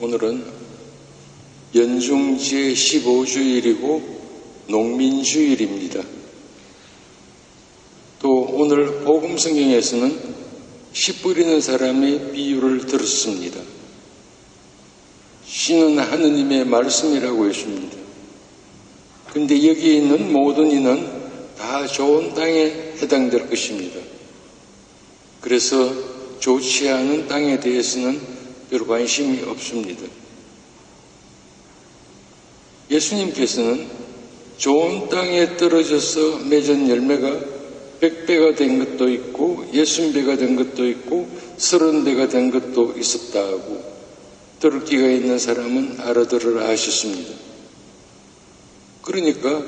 오늘은 연중제 15주일이고 농민주일입니다. 또 오늘 복음성경에서는 씨 뿌리는 사람의 비유를 들었습니다. 씨는 하느님의 말씀이라고 했습니다. 근데 여기 있는 모든 이는 다 좋은 땅에 해당될 것입니다. 그래서 좋지 않은 땅에 대해서는 별 관심이 없습니다. 예수님께서는 좋은 땅에 떨어져서 맺은 열매가 백배가 된 것도 있고 예순 배가 된 것도 있고 서른 배가 된 것도 있었다 하고 들을 기가 있는 사람은 알아들으라 하셨습니다. 그러니까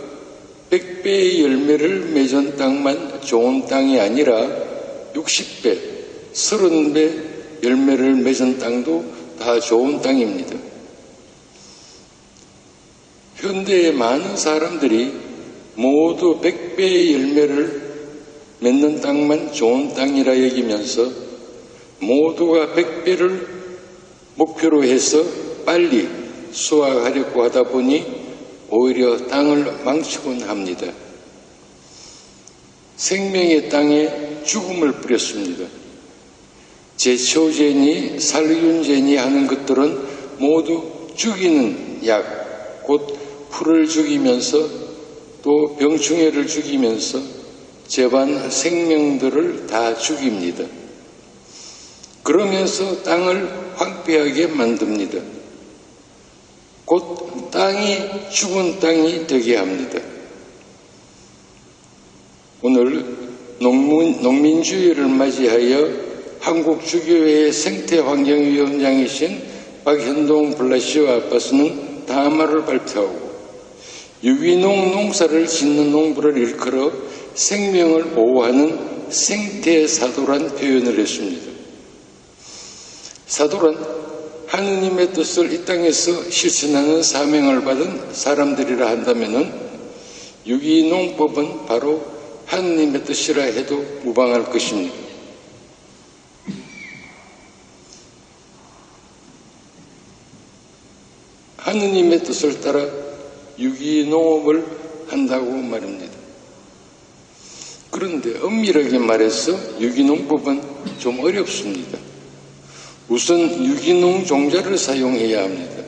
백배의 열매를 맺은 땅만 좋은 땅이 아니라 60배, 30배 열매를 맺은 땅도 다 좋은 땅입니다. 현대의 많은 사람들이 모두 100배의 열매를 맺는 땅만 좋은 땅이라 여기면서 모두가 100배를 목표로 해서 빨리 수확하려고 하다 보니 오히려 땅을 망치곤 합니다. 생명의 땅에 죽음을 뿌렸습니다. 제초제니 살균제니 하는 것들은 모두 죽이는 약, 곧 풀을 죽이면서 또 병충해를 죽이면서 재반 생명들을 다 죽입니다. 그러면서 땅을 황폐하게 만듭니다. 곧 땅이 죽은 땅이 되게 합니다. 오늘 농민, 농민주의를 맞이하여 한국주교회 생태환경위원장이신 박현동 블라시오 아빠스는 다음말을 발표하고 유기농 농사를 짓는 농부를 일컬어 생명을 보호하는 생태사도란 표현을 했습니다. 사도란 하느님의 뜻을 이 땅에서 실천하는 사명을 받은 사람들이라 한다면 유기농법은 바로 하느님의 뜻이라 해도 무방할 것입니다. 하느님의 뜻을 따라 유기농업을 한다고 말입니다. 그런데 엄밀하게 말해서 유기농법은 좀 어렵습니다. 우선 유기농 종자를 사용해야 합니다.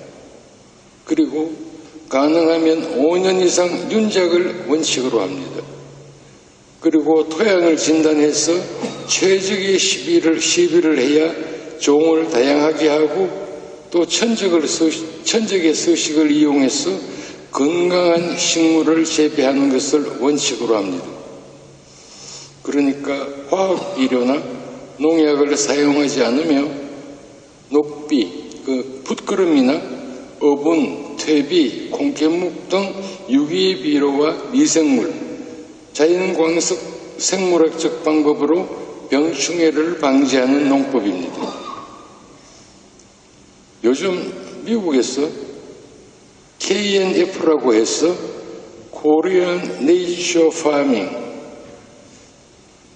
그리고 가능하면 5년 이상 윤작을 원칙으로 합니다. 그리고 토양을 진단해서 최적의 시비를, 시비를 해야 종을 다양하게 하고 또 천적을, 천적의 서식을 이용해서 건강한 식물을 재배하는 것을 원칙으로 합니다. 그러니까 화학 비료나 농약을 사용하지 않으며 녹비, 그 풋그름이나 어분, 퇴비, 콩깨묵 등 유기 비료와 미생물, 자연광석 생물학적 방법으로 병충해를 방지하는 농법입니다. 요즘 미국에서 KNF라고 해서 코리안 네이처 파밍,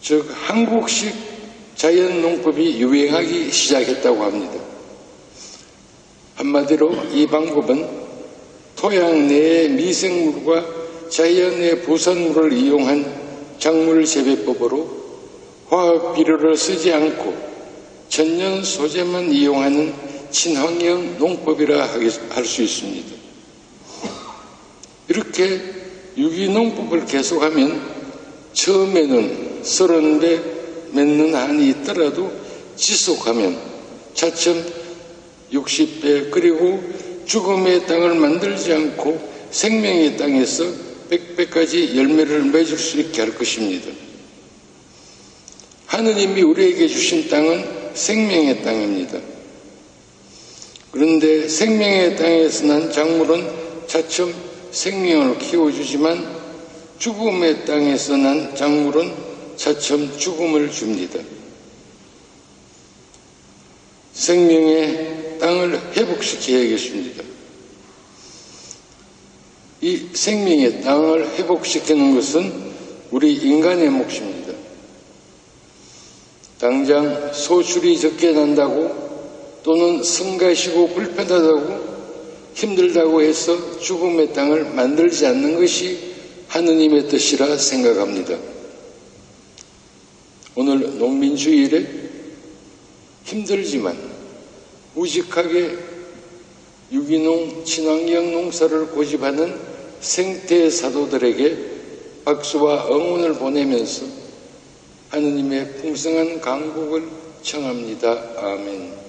즉 한국식 자연 농법이 유행하기 시작했다고 합니다. 한마디로 이 방법은 토양 내의 미생물과 자연의 부산물을 이용한 작물 재배법으로 화학 비료를 쓰지 않고 천연 소재만 이용하는 친환경 농법이라 할 수 있습니다. 이렇게 유기농법을 계속하면 처음에는 서른 배 맺는 한이 있더라도 지속하면 차츰 60배 그리고 죽음의 땅을 만들지 않고 생명의 땅에서 100배까지 열매를 맺을 수 있게 할 것입니다. 하느님이 우리에게 주신 땅은 생명의 땅입니다. 그런데 생명의 땅에서 난 작물은 차츰 생명을 키워주지만 죽음의 땅에서 난 작물은 차츰 죽음을 줍니다. 생명의 땅을 회복시켜야겠습니다. 이 생명의 땅을 회복시키는 것은 우리 인간의 몫입니다. 당장 소출이 적게 난다고 또는 성가시고 불편하다고 힘들다고 해서 죽음의 땅을 만들지 않는 것이 하느님의 뜻이라 생각합니다. 오늘 농민주일에 힘들지만 우직하게 유기농 친환경 농사를 고집하는 생태 사도들에게 박수와 응원을 보내면서 하느님의 풍성한 강국을 청합니다. 아멘.